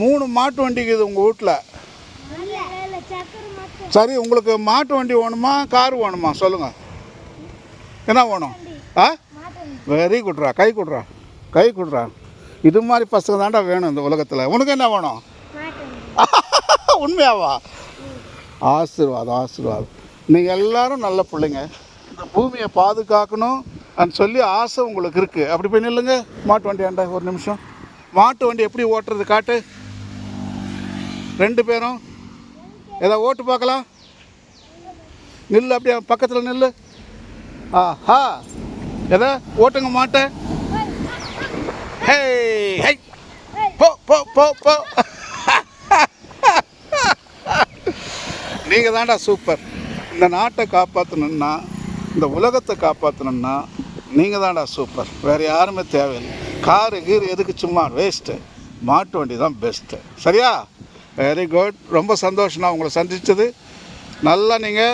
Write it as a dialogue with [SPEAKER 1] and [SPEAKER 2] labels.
[SPEAKER 1] மூணு மாட்டு வண்டிக்குது உங்கள் வீட்டில் சரி உங்களுக்கு மாட்டு வண்டி வேணுமா கார் வேணுமா? சொல்லுங்கள் என்ன வேணும்? ஆ? வெரி குட்ரா கை குட்ரா கை குட்ரா இது மாதிரி பசங்க தான்டா வேணும் இந்த உலகத்தில். உனக்கு என்ன வேணும்? உண்மையாவா? ஆசீர்வாதம் ஆசீர்வாதம் நீங்கள் எல்லாரும் நல்ல பிள்ளைங்க. இந்த பூமியை பாதுகாக்கணும் அப்படின்னு சொல்லி ஆசை உங்களுக்கு இருக்குது அப்படி போய் நில்லுங்க. மாட்டு வண்டி ஆண்டா ஒரு நிமிஷம்? மாட்டு வண்டி எப்படி ஓட்டுறது காட்டு? ரெண்டு பேரும். ஏதோ ஓட்டு பார்க்கலாம்? நில்லு அப்படியே பக்கத்தில் நில்லு. ஆஹா. எதை? ஓட்டுங்க மாட்டேன் ஹே ஹை போ போ போ போ. நீங்கள் தான்டா சூப்பர். இந்த நாட்டை காப்பாற்றணுன்னா இந்த உலகத்தை காப்பாற்றணுன்னா நீங்கள் தான்டா சூப்பர். வேறு யாருமே தேவையில்லை. காரு கீரு எதுக்கு சும்மா வேஸ்ட்டு மாட்டு வண்டி தான் பெஸ்ட்டு சரியா? வெரி குட் ரொம்ப சந்தோஷம் நான் உங்களை சந்தித்தது நல்லா நீங்கள்